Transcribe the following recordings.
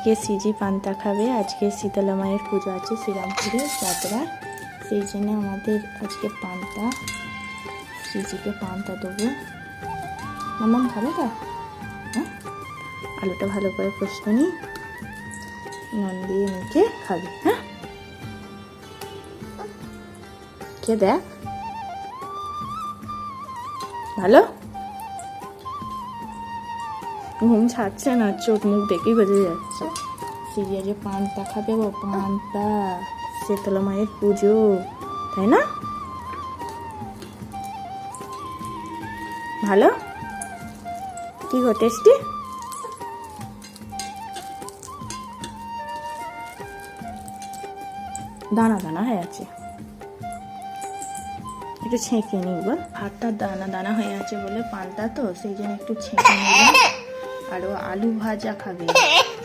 আজকে সিজি পান্তা খাবে, আজকে শীতলা মায়ের পুজো আছে শ্রীরামপুরে, যাত্রা। সেই জন্য আমাদের আজকে পান্তা, সিজিকে পান্তা দেবো। মামাম খাবে তা? হ্যাঁ? আলুটা ভালো করে কষতে নি নুন দিয়ে মেখে খাবে হ্যাঁ? কে দেখ। ভালো? ঘুম ছাড়ছে না, চোখ মুখ দেখেই বোঝা যাচ্ছে। সিরিয়া যে পান্তা খাবে গো পান্তা শীতলা মায়ের পুজো, তাই না? ভালো? কি গো, টেস্টি? দানা দানা হয়ে আছে। একটু ছেঁকে নিই বল। ভাতটা দানা দানা হয়ে আছে বলে পান্তা তো, সেই জন্য একটু ছেঁকে নিলাম। আর ও আলু ভাজা খাবে।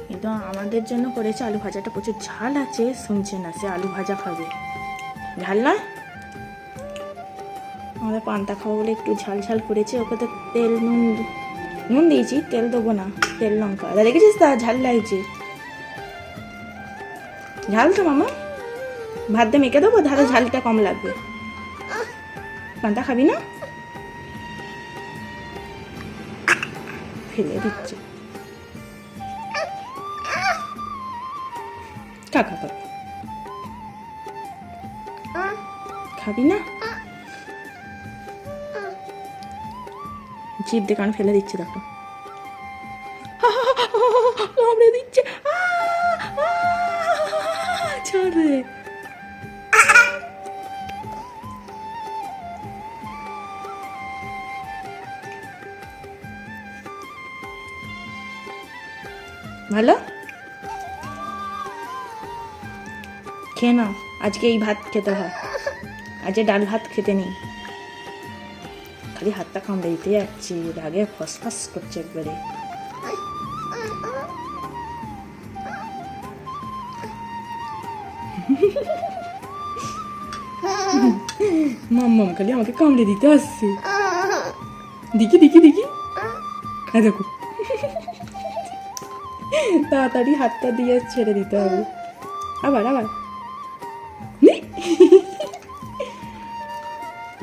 কিন্তু আমাদের জন্য করেছে আলু ভাজাটা, প্রচুর ঝাল আছে শুনছে না, সে আলু ভাজা খাবে। ঝাল নয়? আমাদের পান্তা খাব বলে একটু ঝাল ঝাল করেছে, ওকে তো তেল, নুন নুন দিয়েছি, তেল দেবো না, তেল লঙ্কা। দা দেখেছিস তা? ঝাল লাগছে। ঝাল তো মামা। ভাত দিয়ে মেখে দেবো ধারে ঝালটা কম লাগবে। পান্তা খাবি না? ফেলে দিচ্ছে কাকা কাকা খাবি না জিভ দিয়ে ফেলে দিচ্ছে দেখো কামড়ে দিচ্ছে! ছাড় খেয়ে নাও, আজকে এই ভাত খেতে হয়। আজকে ডাল ভাত খেতে নেই। খালি হাতটা কামড়ে দিতে যাচ্ছি রাগে ফসফস করছে একবারে। মাম্মাম খালি আমাকে কামড়ে দিতে আসছে। দেখি দেখি দেখি। হ্যাঁ দেখো। তাড়াতাড়ি হাতটা দিয়ে ছেড়ে দিতে হবে। আবার আবার।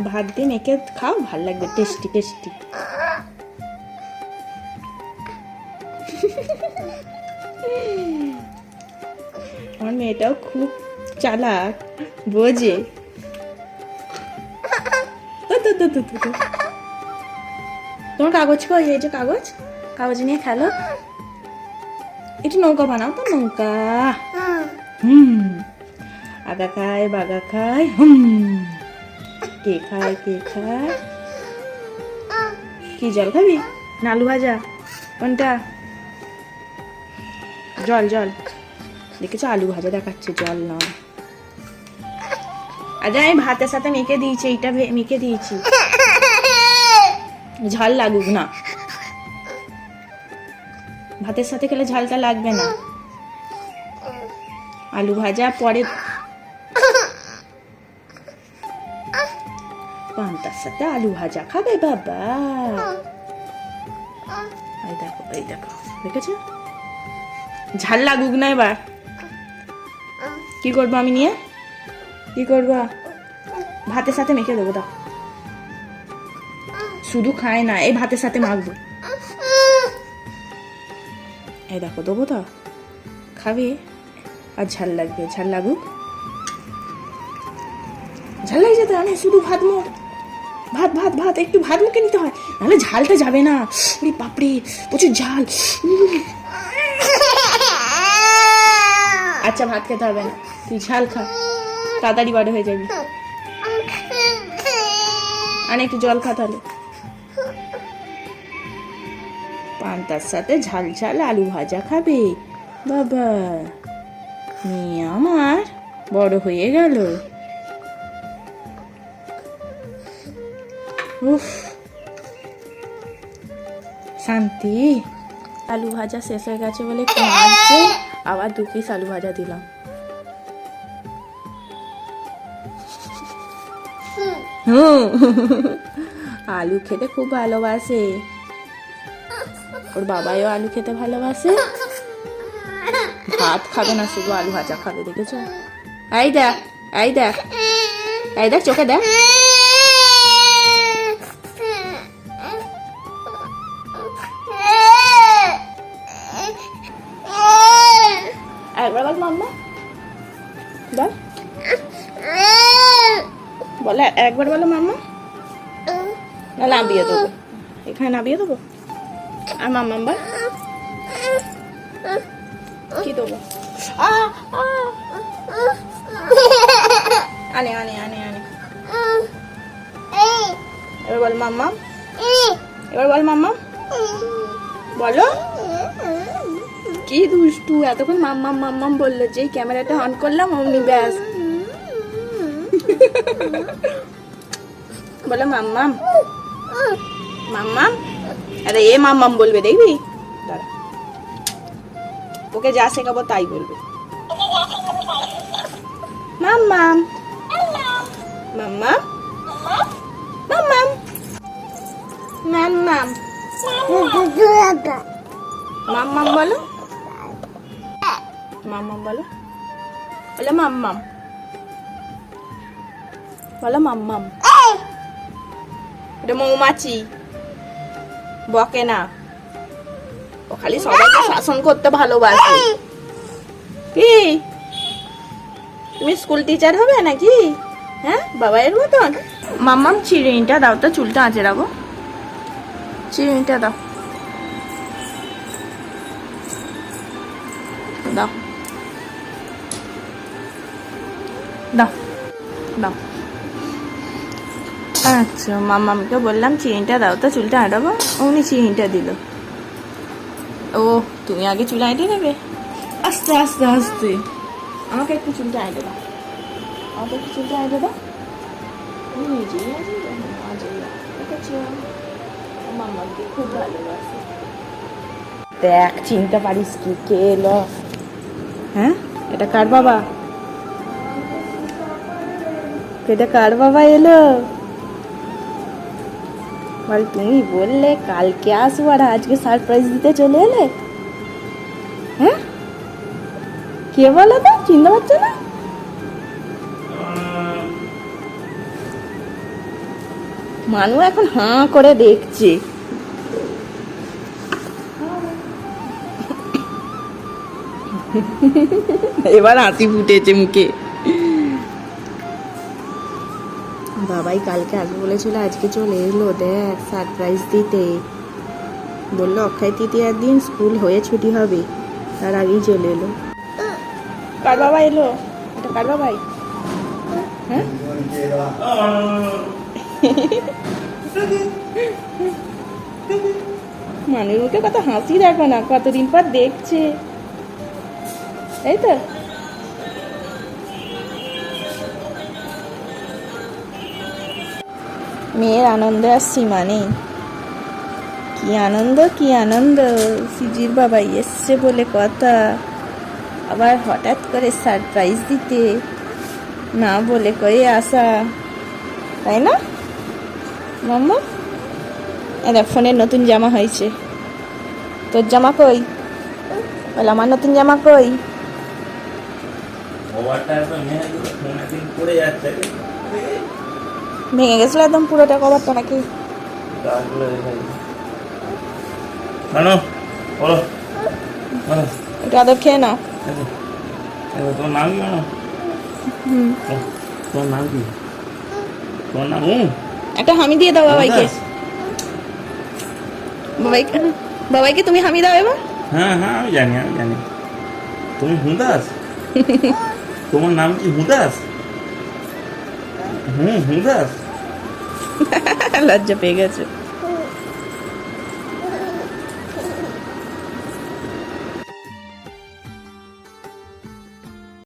ভাত দিয়ে মেখে খাও, ভালো লাগবে, টেস্টি টেস্টি। আমার মেয়েটাও খুব চালাক, বোঝে। তোমার কাগজ কই? এই যে কাগজ। কাগজ নিয়ে খেলো। একটু নৌকা বানাও তো, নৌকা। হুম। আগা খায়, বাগা খায়, হুম। কে খায় কে খায়? কি জল খাবি? না আলু ভাজা। কোনটা? জল জল। দেখেছ, আলু ভাজা দেখাচ্ছে, জল নয়। আজ আমি ভাতের সাথে মেখে দিয়েছি, এইটা মেখে দিয়েছি। ঝাল লাগুক না। ভাতের সাথে খেলে ঝালটা লাগবে না। আলু ভাজা, পরে পান্তার সাথে আলু ভাজা খাবে বাবা। এই দেখো এই দেখো, দেখেছ? ঝাল লাগুক না এবার। কি করব আমি নিয়ে? কি করব? ভাতের সাথে মেখে দেবো, দাও। শুধু খায় না, এই ভাতের সাথে মাখবো। এই দেখো, দেবো তো। খাবে? আর ঝাল লাগবে, ঝাল লাগুক। ঝাল লাগছে তো আমি শুধু ভাত মোট ভাত ভাত ভাত, একটু ভাত মুখে নিতে হয়, নাহলে ঝালটা যাবে না। ওরে বাপরে, প্রচুর ঝাল। আচ্ছা ভাত খেতে হবে না। তুই ঝাল খা, তাড়াতাড়ি বড় হয়ে যাবি। আর একটু জল খা তাহলে। পান্তার সাথে ঝাল ঝাল আলু ভাজা খাবে। বাবা, মেয়ে আমার বড় হয়ে গেল। উফ। শান্তি, আলু ভাজা শেষ হয়ে গেছে বলে আবার দু পিস আলু ভাজা দিলাম। আলু খেতে খুব ভালোবাসে। ওর বাবাইও আলু খেতে ভালোবাসে। ভাত খাবে না, শুধু আলু ভাজা খাবে, দেখেছ? এই দেখ এই দেখ এই দেখ চোখে দেখ। একবার বল মাম্মা। বল। বলে একবার বলো মাম্মা। না, নামিয়ে দেবো। এখানে নামিয়ে দেবো? আর মাম্মা বল কি দেবো। আনে আনে আনে আনে। এবার বল মাম্মা এবার বল মাম্মা বলো। কি দুষ্টু, এতক্ষণ মাম্মাম মাম্মাম বলল যেই ক্যামেরাটা অন করলাম, অমনি ব্যাস। বলো মাম্মাম মাম্মাম আরে এ মাম্মাম বলবে দেখবি? দাঁড়া। ওকে যা শেখাবো তাই বলবে। মাম্মাম। মাম্মাম। মাম্মাম। মাম্মাম। মাম্মাম বলো। মাম্মাম বলো। বলো মাম্মাম। বলো মাম্মাম। এটা মৌমাছি। বকে না। ও খালি সবাইকে শাসন করতে ভালোবাসে। কি? তুমি স্কুল টিচার হবে নাকি? হ্যাঁ বাবাইয়ের মতন? মাম্মাম চিরুনিটা দাও তো চুলটা আঁচে রাখো। চিরুনিটা দাও। দাও। দাও। দাও। আচ্ছা মাম্মামকে বললাম চিনিটা দাও তো, চুলটা আঁটাবো উনি চিনিটা দিল। ও, তুমি আগে চুল আঁটে নেবে? আস্তে আস্তে আস্তে। আমাকে একটু চুলটা আঁটে দাও। আমাকে একটু চুলটা আঁটে দাও। নিজেই আছি খুব ভালোবাসে। দেখ, চিনতে পারিস কি, কে এলো? হ্যাঁ? এটা কার বাবা? এটা কার বাবা এলো? বল তুমি বললে কালকে আসব আর আজকে সারপ্রাইজ দিতে চলে এলে। হ্যাঁ? কে বলো তো? চিনতে পারছ না? মানু এখন হাঁ করে দেখছে। এবার হাসি ফুটেছে মুখে। বাবাই কালকে আসবে বলেছিল, আজকে চলে এলো, দেখ সারপ্রাইজ দিতে। বলল, অক্ষয় তৃতীয়ার দিন স্কুল হয়ে ছুটি হবে, তার আগেই চলে এলো। কার বাবা এলো? এটা কার বাবাই? হ্যাঁ? মুখে কত হাসি দেখো না কতদিন পর দেখছে। এই তো। মেয়ের আনন্দে আর সীমা নেই কি আনন্দ কি আনন্দ, সিজির বাবা এসছে বলে কথা। আবার হঠাৎ করে সারপ্রাইজ দিতে। না বলে করে আসা। তাই না? মাম্মা? এটা ফোনের নতুন জামা হয়েছে। তোর জামা কই? বল, আমার নতুন জামা কই? পড়ে যাচ্ছে। ভেঙে গেছিল একদম পুরোটা কভারটা নাকি? এটা আদর খেয়ে নাও। তোমার নাম কি তোমার নাম কি? তোমার নাম হুম? একটা হামি দিয়ে দাও বাবাইকে? বাবাইকে বাবাইকে তুমি হামি দাও এবার। হ্যাঁ হ্যাঁ আমি জানি আমি জানি। তুমি হুদাস? তোমার নাম কি হুদাস? হুম হুদাস। লজ্জা পেয়ে গেছে।